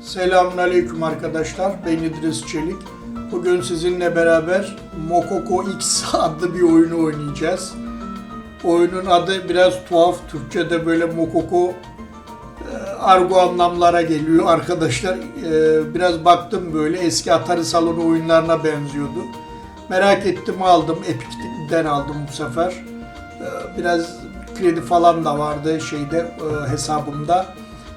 Selamünaleyküm arkadaşlar. Ben İdris Çelik. Bugün sizinle beraber Mokoko X adlı bir oyunu oynayacağız. Oyunun adı biraz tuhaf. Türkçe'de böyle Mokoko e, argo anlamlara geliyor arkadaşlar. E, Biraz baktım böyle eski Atari salonu oyunlarına benziyordu. Merak ettim aldım. Epic'ten aldım bu sefer. E, Biraz kredi falan da vardı şeyde hesabımda.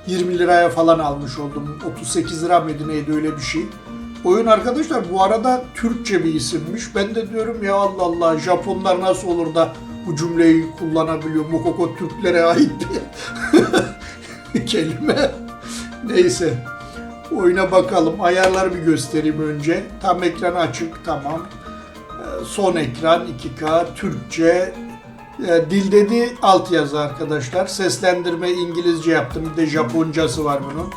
20 liraya falan almış oldum. 38 lira mıydı neydi öyle bir şey. Oyun arkadaşlar bu arada Türkçe bir isimmiş. Ben de diyorum ya Allah Allah Japonlar nasıl olur da bu cümleyi kullanabiliyor. Mokoko Türklere ait bir kelime. Neyse. Oyuna bakalım. Ayarları bir göstereyim önce. Tam ekran açık. Tamam. Ee, Son ekran 2K Türkçe e, dil dedi alt yazı arkadaşlar. Seslendirme İngilizce yaptım. Bir de Japoncası var bunun.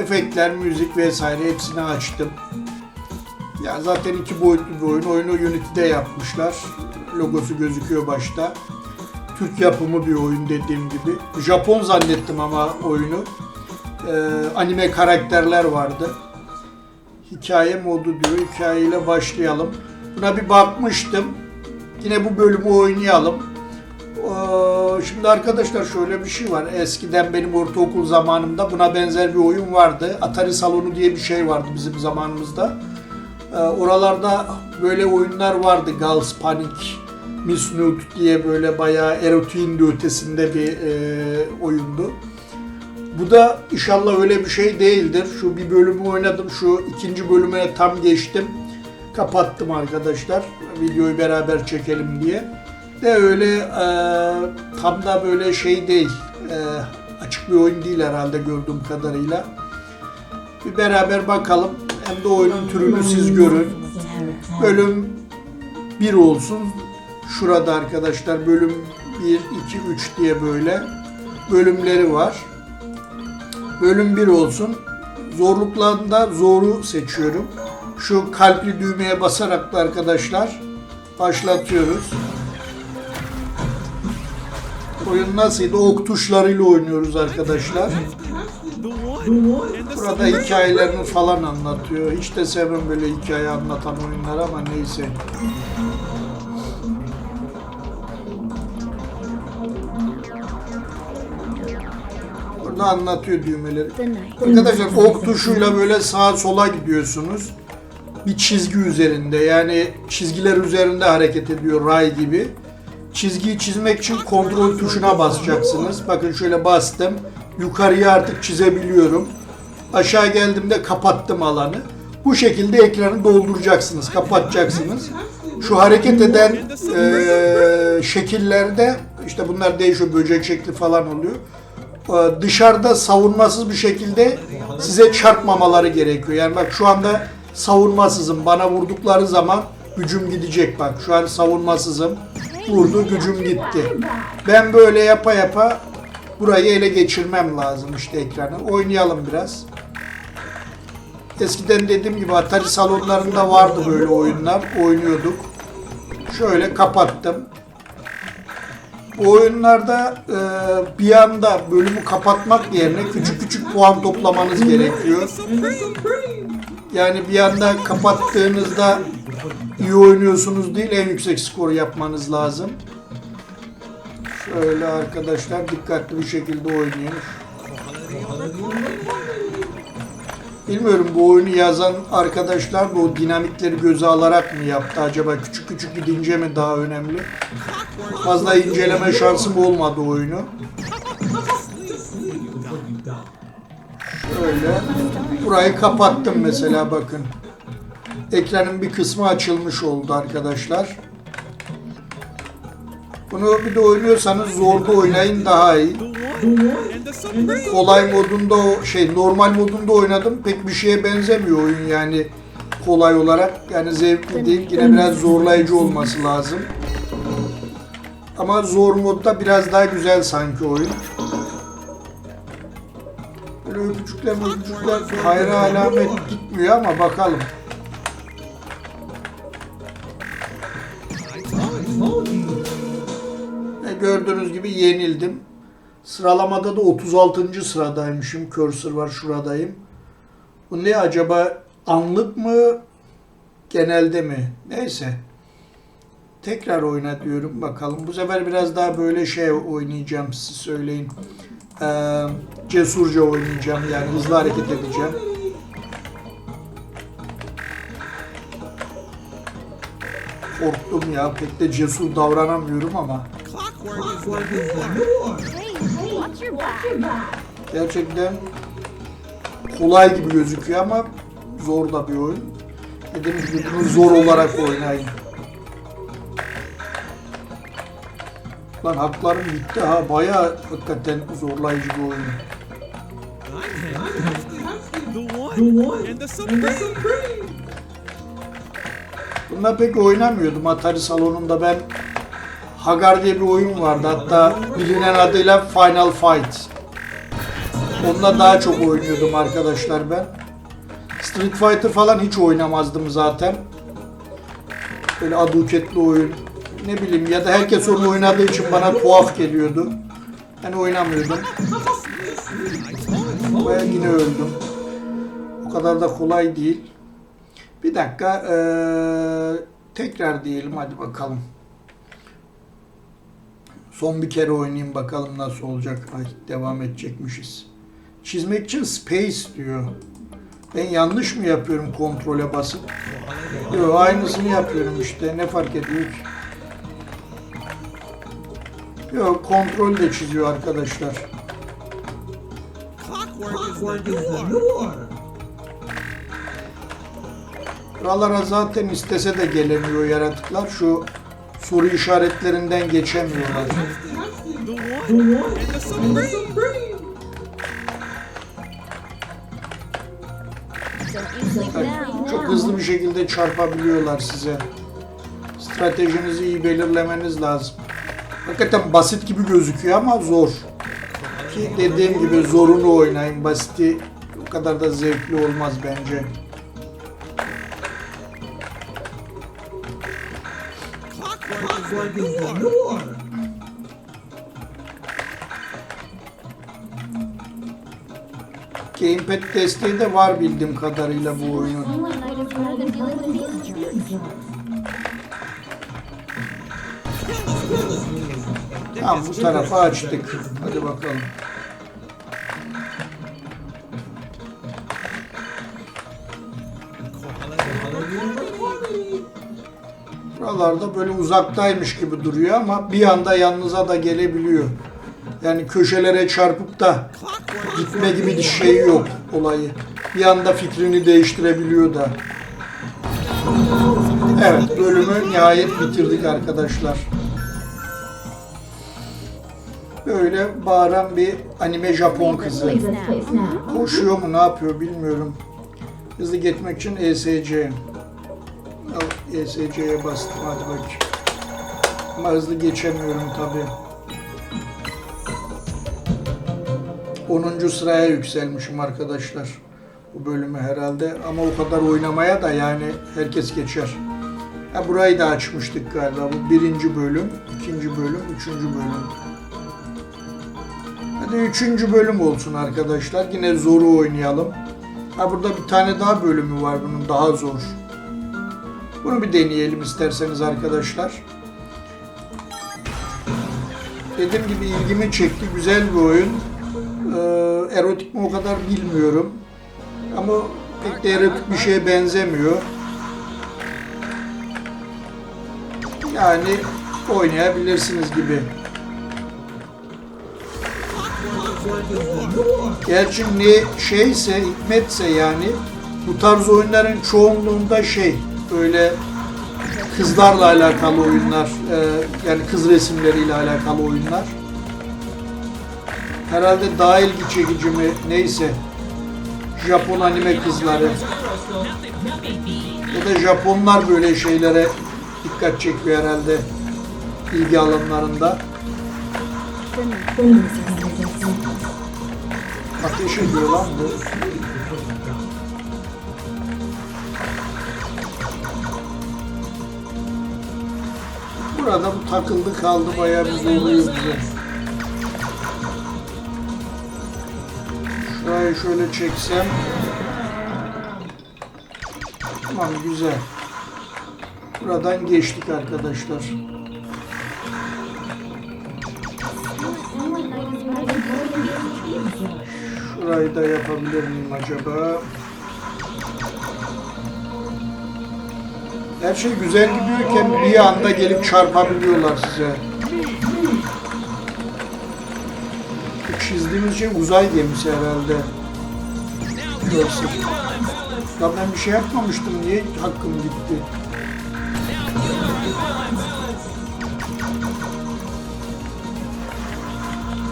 Efektler, müzik vesaire hepsini açtım. Ya zaten iki boyutlu bir oyun. Oyunu Unity'de yapmışlar. Logosu gözüküyor başta. Türk yapımı bir oyun dediğim gibi. Japon zannettim ama oyunu. Ee, anime karakterler vardı. Hikaye modu diyor. Hikayeyle başlayalım. Buna bir bakmıştım. Yine bu bölümü oynayalım. Ee, Şimdi arkadaşlar şöyle bir şey var. Eskiden benim ortaokul zamanımda buna benzer bir oyun vardı. Atari salonu diye bir şey vardı bizim zamanımızda. Ee, Oralarda böyle oyunlar vardı. Gals Panic, Miss Nude diye böyle bayağı erotiğin de ötesinde bir e, oyundu. Bu da inşallah öyle bir şey değildir. Şu bir bölümü oynadım. Şu ikinci bölüme tam geçtim. Kapattım arkadaşlar. Videoyu beraber çekelim diye. De öyle e, tam da böyle şey değil. E, açık bir oyun değil herhalde gördüğüm kadarıyla. Bir beraber bakalım. Hem de oyunun türünü siz görün. Bölüm 1 olsun. Şurada arkadaşlar bölüm 1, 2, 3 diye böyle bölümleri var. Bölüm 1 olsun. Zorluklarında zoru seçiyorum. Şu kalpli düğmeye basarak da arkadaşlar başlatıyoruz. Oyun nasıldı? Ok tuşlarıyla oynuyoruz arkadaşlar. Burada hikayelerini falan anlatıyor. Hiç de sevmem böyle hikaye anlatan oyunlar ama neyse. Burada anlatıyor düğmeleri. Arkadaşlar ok tuşuyla böyle sağa sola gidiyorsunuz. Bir çizgi üzerinde yani çizgiler üzerinde hareket ediyor ray gibi. Çizgiyi çizmek için kontrol tuşuna basacaksınız. Bakın şöyle bastım. Yukarıya artık çizebiliyorum. Aşağı geldiğimde kapattım alanı. Bu şekilde ekranı dolduracaksınız, kapatacaksınız. Şu hareket eden eee, şekillerde işte bunlar değişiyor, böcek şekli falan oluyor. Eee, dışarıda savunmasız bir şekilde size çarpmamaları gerekiyor. Yani bak şu anda savunmasızım. Bana vurdukları zaman gücüm gidecek bak. Şu an savunmasızım. Vurdu, gücüm gitti. Ben böyle yapa yapa burayı ele geçirmem lazım işte ekranı. Oynayalım biraz. Eskiden dediğim gibi Atari salonlarında vardı böyle oyunlar. Oynuyorduk. Şöyle kapattım. Bu oyunlarda e, bir anda bölümü kapatmak yerine küçük küçük puan toplamanız gerekiyor. Yani bir anda kapattığınızda iyi oynuyorsunuz değil en yüksek skoru yapmanız lazım. Şöyle arkadaşlar dikkatli bir şekilde oynayın. Bilmiyorum bu oyunu yazan arkadaşlar bu dinamikleri göze alarak mı yaptı acaba küçük küçük gidince mi daha önemli? Fazla inceleme şansım olmadı oyunu. Şöyle burayı kapattım mesela bakın. Ekranın bir kısmı açılmış oldu arkadaşlar. Bunu bir de oynuyorsanız zorda oynayın daha iyi. Kolay modunda şey normal modunda oynadım. Pek bir şeye benzemiyor oyun yani kolay olarak. Yani zevkli değil. Yine biraz zorlayıcı olması lazım. Ama zor modda biraz daha güzel sanki oyun. Böyle öpücükler öpücükler hayra alamet gitmiyor ama bakalım. Gördüğünüz gibi yenildim. Sıralamada da 36. sıradaymışım. Cursor var şuradayım. Bu ne acaba anlık mı genelde mi? Neyse. Tekrar oyna diyorum bakalım. Bu sefer biraz daha böyle şey oynayacağım siz söyleyin. Ee, cesurca oynayacağım yani hızlı hareket edeceğim. Korktum ya pek de cesur davranamıyorum ama Clockwork is the norm. Hey, watch your back. gerçekten kolay gibi gözüküyor ama zor da bir oyun. Dediğim gibi bunu zor olarak oynayın. Lan haklarım gitti ha bayağı hakikaten zorlayıcı bir oyun. Bunlar pek oynamıyordum Atari salonunda ben Hagar diye bir oyun vardı hatta bilinen adıyla Final Fight. Onunla daha çok oynuyordum arkadaşlar ben. Street Fighter falan hiç oynamazdım zaten. Böyle aduketli oyun. Ne bileyim ya da herkes onu oynadığı için bana tuhaf geliyordu. Ben oynamıyordum. Ve yine öldüm. O kadar da kolay değil. Bir dakika eee, tekrar diyelim hadi bakalım. Son bir kere oynayayım bakalım nasıl olacak. Ay devam edecekmişiz. Çizmek için space diyor. Ben yanlış mı yapıyorum kontrole basıp? Yok aynısını yapıyorum işte ne fark ediyor ki? Yok kontrol de çiziyor arkadaşlar. Buralara zaten istese de gelemiyor yaratıklar. Şu soru işaretlerinden geçemiyorlar. Çok hızlı bir şekilde çarpabiliyorlar size. Stratejinizi iyi belirlemeniz lazım. Hakikaten basit gibi gözüküyor ama zor. Ki dediğim gibi zorunu oynayın. Basiti o kadar da zevkli olmaz bence. The norm. norm. Gamepad desteği de var bildiğim kadarıyla bu oyunun. Tamam bu tarafı açtık. Hadi bakalım. Buralarda böyle uzaktaymış gibi duruyor ama bir anda yanınıza da gelebiliyor. Yani köşelere çarpıp da gitme gibi bir şey yok olayı. Bir anda fikrini değiştirebiliyor da. Evet bölümü nihayet bitirdik arkadaşlar. Böyle bağıran bir anime Japon kızı. Koşuyor mu ne yapıyor bilmiyorum. Hızlı gitmek için ESC. ESC'ye bastım hadi bakayım. Ama hızlı geçemiyorum tabi. 10. sıraya yükselmişim arkadaşlar. Bu bölümü herhalde ama o kadar oynamaya da yani herkes geçer. Ha, burayı da açmıştık galiba. Bu birinci bölüm, ikinci bölüm, üçüncü bölüm. Hadi üçüncü bölüm olsun arkadaşlar. Yine zoru oynayalım. Ha burada bir tane daha bölümü var bunun daha zor. Bunu bir deneyelim isterseniz arkadaşlar. Dediğim gibi ilgimi çekti. Güzel bir oyun. Ee, erotik mi o kadar bilmiyorum. Ama pek de erotik bir şeye benzemiyor. Yani oynayabilirsiniz gibi. Gerçi ne şeyse, hikmetse yani bu tarz oyunların çoğunluğunda şey böyle kızlarla alakalı oyunlar, e, yani kız resimleriyle alakalı oyunlar. Herhalde daha ilgi çekici mi neyse Japon anime kızları ya da Japonlar böyle şeylere dikkat çekiyor herhalde ilgi alanlarında. Ateş ediyor lan bu. Burada bu takıldı kaldı bayağı bir zorluyor. Şurayı şöyle çeksem Tamam güzel. Buradan geçtik arkadaşlar. Şurayı da yapabilir miyim acaba? Her şey güzel gidiyorken bir anda gelip çarpabiliyorlar size. Çizdiğimiz şey uzay gemisi herhalde. Görsün. Ya ben bir şey yapmamıştım. Niye hakkım gitti?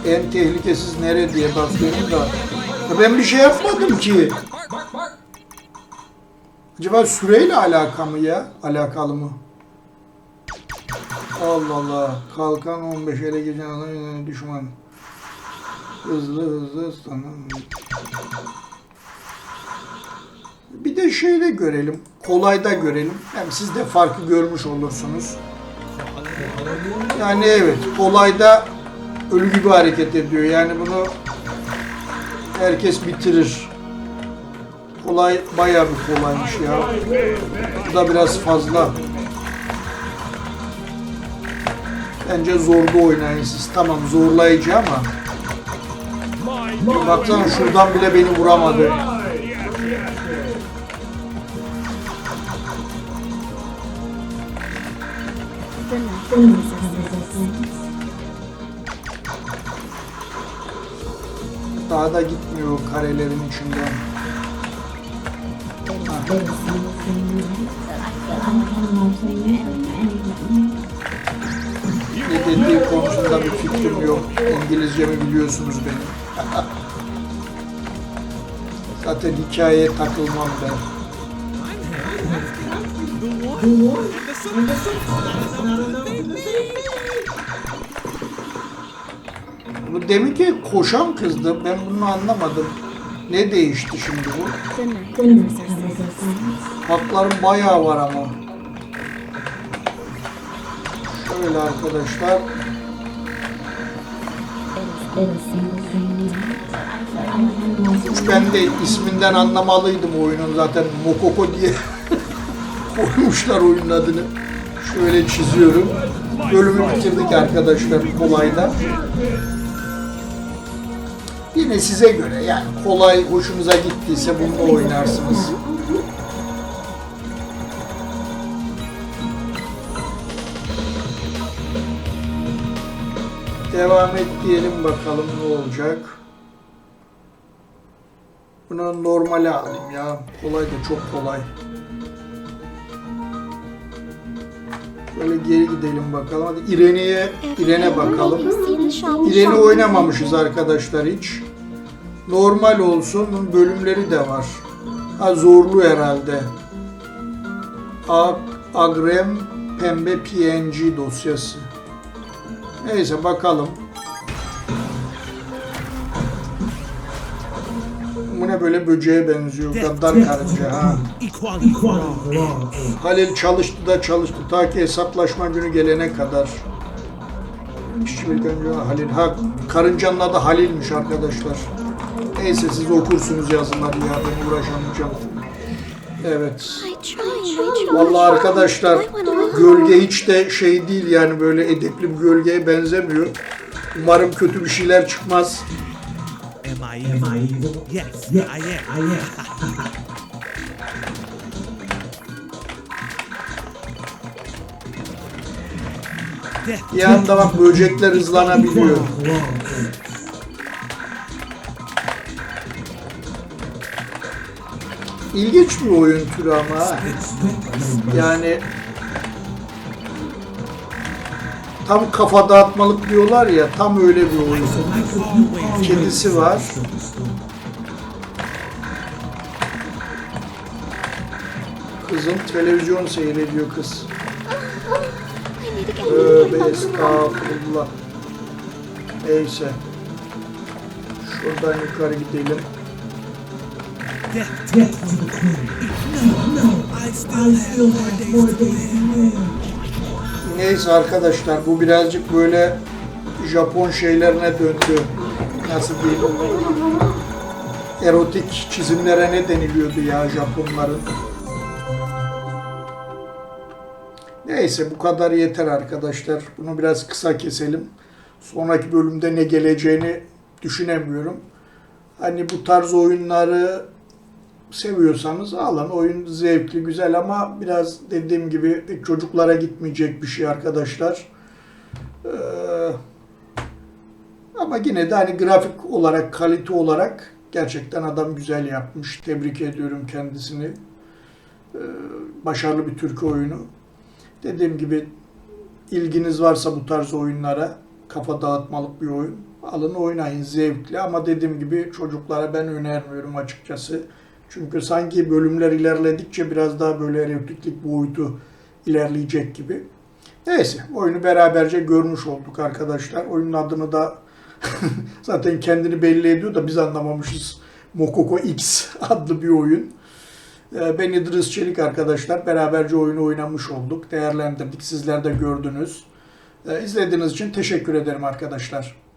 En tehlikesiz nere diye bakıyorum da. Ya ben bir şey yapmadım ki. Acaba süreyle alakalı ya? Alakalı mı? Allah Allah. Kalkan 15 ele adam yine düşman. Hızlı hızlı sana. Bir de şeyde görelim. Kolayda görelim. Hem siz de farkı görmüş olursunuz. Yani evet kolayda ölü gibi hareket ediyor. Yani bunu herkes bitirir. Kolay bayağı bir kolaymış ya. Bu da biraz fazla. Bence zorda oynayın siz. Tamam zorlayıcı ama. Baksana şuradan bile beni vuramadı. Daha da gitmiyor karelerin içinden. Dediği konusunda bir fikrim yok. İngilizcemi biliyorsunuz benim. Zaten hikayeye takılmam ben. Bu demin ki koşan kızdı. Ben bunu anlamadım. Ne değişti şimdi bu? Haklarım bayağı var ama. Şöyle arkadaşlar. Ben de isminden anlamalıydım oyunun zaten Mokoko diye koymuşlar oyunun adını. Şöyle çiziyorum. Bölümü bitirdik arkadaşlar kolayda. Yine size göre yani kolay hoşunuza gittiyse bunu oynarsınız. Devam et diyelim bakalım ne olacak. Bunu normale alayım ya. Kolay da çok kolay. Böyle geri gidelim bakalım. Hadi İrene'ye, İrene bakalım. İreni oynamamışız arkadaşlar hiç. Normal olsun. Bunun bölümleri de var. Ha zorlu herhalde. Ag Agrem Pembe PNG dosyası. Neyse bakalım. Bu ne böyle böceğe benziyor. Gaddar karınca ha. Halil çalıştı da çalıştı ta ki hesaplaşma günü gelene kadar. İşçi bir önce Halil. Ha karıncanın adı Halil'miş arkadaşlar. Neyse siz okursunuz yazıları ya ben uğraşamayacağım. Evet. Vallahi arkadaşlar gölge hiç de şey değil yani böyle edepli bir gölgeye benzemiyor. Umarım kötü bir şeyler çıkmaz. Am I evil? Yes, I am. I am. Bir anda bak böcekler hızlanabiliyor. İlginç bir oyun türü ama. Yani tam kafa dağıtmalık diyorlar ya tam öyle bir oyun. Kedisi var. Kızım televizyon seyrediyor kız. Tövbe estağfurullah. Neyse. Şuradan yukarı gidelim. Death. Death to the queen. No, no. I still have more days to live. Neyse arkadaşlar bu birazcık böyle Japon şeylerine döndü. Nasıl diyeyim? Erotik çizimlere ne deniliyordu ya Japonların? Neyse bu kadar yeter arkadaşlar. Bunu biraz kısa keselim. Sonraki bölümde ne geleceğini düşünemiyorum. Hani bu tarz oyunları seviyorsanız alın. Oyun zevkli, güzel ama biraz dediğim gibi çocuklara gitmeyecek bir şey arkadaşlar. Ee, ama yine de hani grafik olarak, kalite olarak gerçekten adam güzel yapmış. Tebrik ediyorum kendisini. Ee, başarılı bir Türk oyunu. Dediğim gibi ilginiz varsa bu tarz oyunlara kafa dağıtmalık bir oyun. Alın oynayın zevkli ama dediğim gibi çocuklara ben önermiyorum açıkçası. Çünkü sanki bölümler ilerledikçe biraz daha böyle repliklik boyutu ilerleyecek gibi. Neyse oyunu beraberce görmüş olduk arkadaşlar. Oyunun adını da zaten kendini belli ediyor da biz anlamamışız. Mokoko X adlı bir oyun. Ee, Ben İdris Çelik arkadaşlar. Beraberce oyunu oynamış olduk. Değerlendirdik. Sizler de gördünüz. Ee, İzlediğiniz için teşekkür ederim arkadaşlar.